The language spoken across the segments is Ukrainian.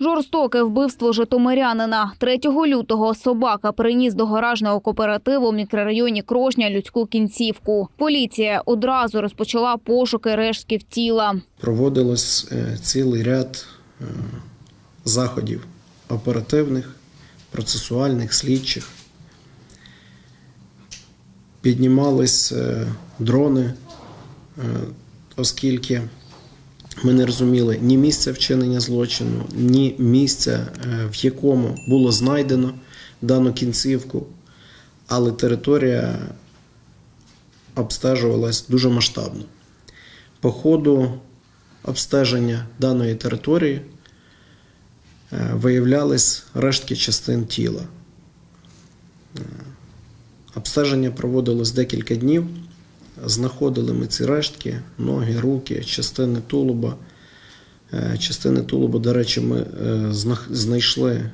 Жорстоке вбивство житомирянина. 3 лютого собака приніс до гаражного кооперативу в мікрорайоні Крошня людську кінцівку. Поліція одразу розпочала пошуки рештків тіла. проводилось е, цілий ряд е, заходів оперативних, процесуальних, слідчих. Піднімались е, дрони, оскільки ми не розуміли ні місця вчинення злочину, ні місця, е, в якому було знайдено дану кінцівку, але територія обстежувалась дуже масштабно. По ходу обстеження даної території е, виявлялись рештки частин тіла. Е, Обстеження проводилось декілька днів. Знаходили ми ці рештки, ноги, руки, частини тулуба. Е, Частини тулуба, до речі, ми е, знайшли е,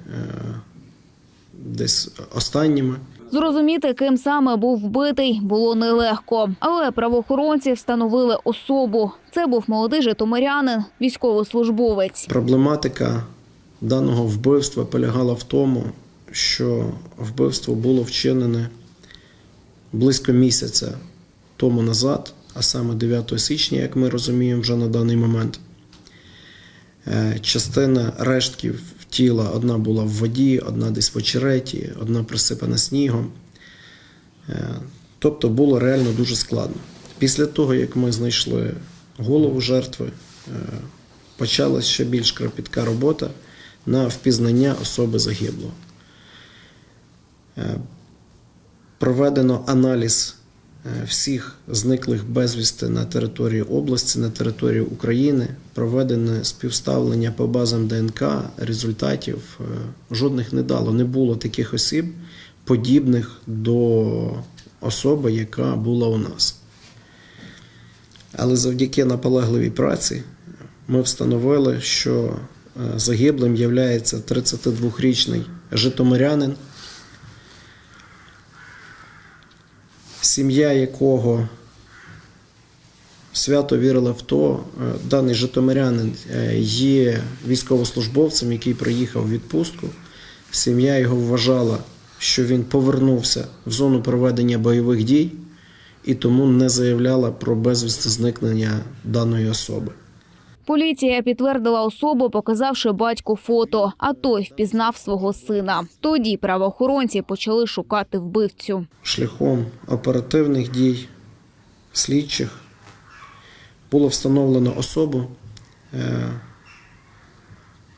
десь останніми. Зрозуміти, ким саме був вбитий, було нелегко. Але правоохоронці встановили особу. Це був молодий житомирянин, військовослужбовець. Проблематика даного вбивства полягала в тому, що вбивство було вчинене близько місяця тому назад, а саме 9 січня, як ми розуміємо вже на даний момент. Е, Частина рештків тіла одна була в воді, одна десь в очереті, одна присипана снігом. Е, Тобто було реально дуже складно. Після того, як ми знайшли голову жертви, е, почалась ще більш кропітка робота на впізнання особи загиблого. Проведено аналіз всіх зниклих безвісти на території області, на території України. Проведене співставлення по базам ДНК. Результатів е, жодних не дало. Не було таких осіб, подібних до особи, яка була у нас. Але завдяки наполегливій праці ми встановили, що е, загиблим є 32-річний житомирянин, сім'я якого свято вірила в то, е, даний житомирянин е, є військовослужбовцем, який приїхав у відпустку. Сім'я його вважала, що він повернувся в зону проведення бойових дій і тому не заявляла про безвісти зникнення даної особи. Поліція підтвердила особу, показавши батьку фото, а той впізнав свого сина. Тоді правоохоронці почали шукати вбивцю. шляхом оперативних дій слідчих було встановлено особу е,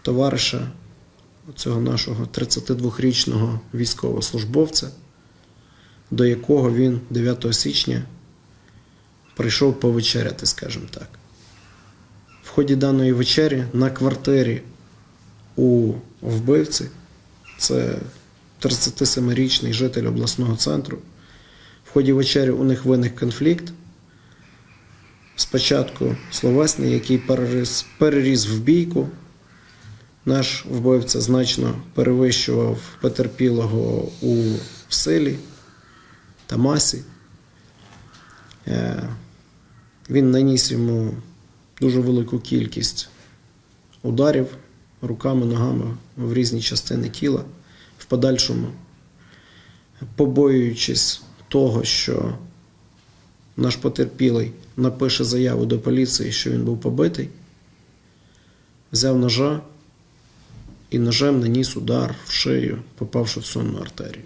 товариша цього нашого 32-річного військовослужбовця, до якого він 9 січня прийшов повечеряти, скажімо так. В ході даної вечері на квартирі у вбивці це 37-річний житель обласного центру. В ході вечері у них виник конфлікт. Спочатку словесний, який переріс, переріс в бійку. Наш вбивця значно перевищував потерпілого у силі та масі. Е, Він наніс йому дуже велику кількість ударів руками, ногами в різні частини тіла. В подальшому, побоюючись того, що наш потерпілий напише заяву до поліції, що він був побитий, взяв ножа і ножем наніс удар в шию, попавши в сонну артерію.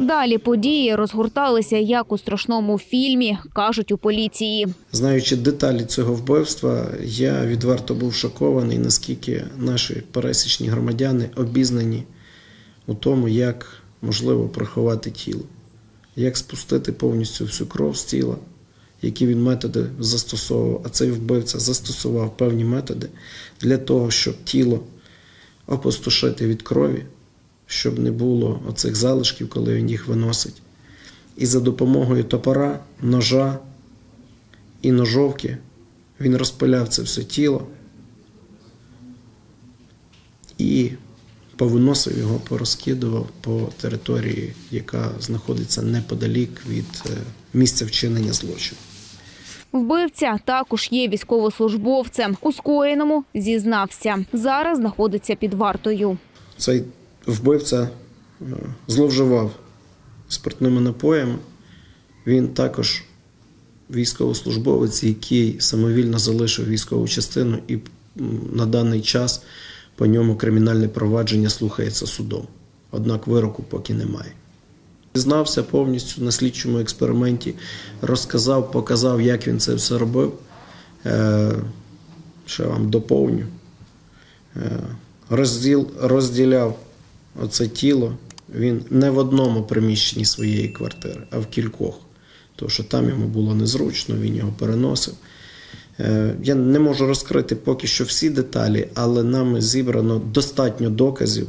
Далі події розгорталися як у страшному фільмі, кажуть у поліції. Знаючи деталі цього вбивства, я відверто був шокований, наскільки наші пересічні громадяни обізнані у тому, як можливо приховати тіло, як спустити повністю всю кров з тіла, які він методи застосовував, а цей вбивця застосував певні методи для того, щоб тіло опустошити від крові, щоб не було оцих залишків, коли він їх виносить. І за допомогою топора, ножа і ножовки він розпиляв це все тіло і повиносив його, порозкидував по території, яка знаходиться неподалік від е, місця вчинення злочину. Вбивця також є військовослужбовцем. У скоєному зізнався. Зараз знаходиться під вартою. Цей вбивця е, зловживав спиртними напоями. Він також військовослужбовець, який самовільно залишив військову частину, і на даний час по ньому кримінальне провадження слухається судом. Однак вироку поки немає. Знався повністю на слідчому експерименті, розказав, показав, як він це все робив. Е, Ще вам доповню. Е, розділ, розділяв оце тіло. Він не в одному приміщенні своєї квартири, а в кількох. Тому що там йому було незручно, він його переносив. Е, Я не можу розкрити поки що всі деталі, але нами зібрано достатньо доказів,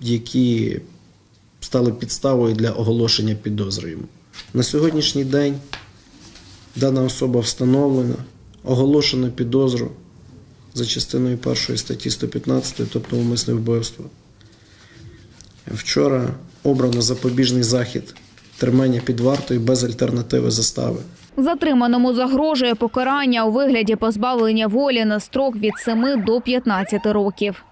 які стали підставою для оголошення підозри. На сьогоднішній день дана особа встановлена, оголошено підозру за частиною першої статті 115, тобто умисне вбивство. Вчора обрано запобіжний захід тримання під вартою без альтернативи застави. Затриманому загрожує покарання у вигляді позбавлення волі на строк від 7 до 15 років.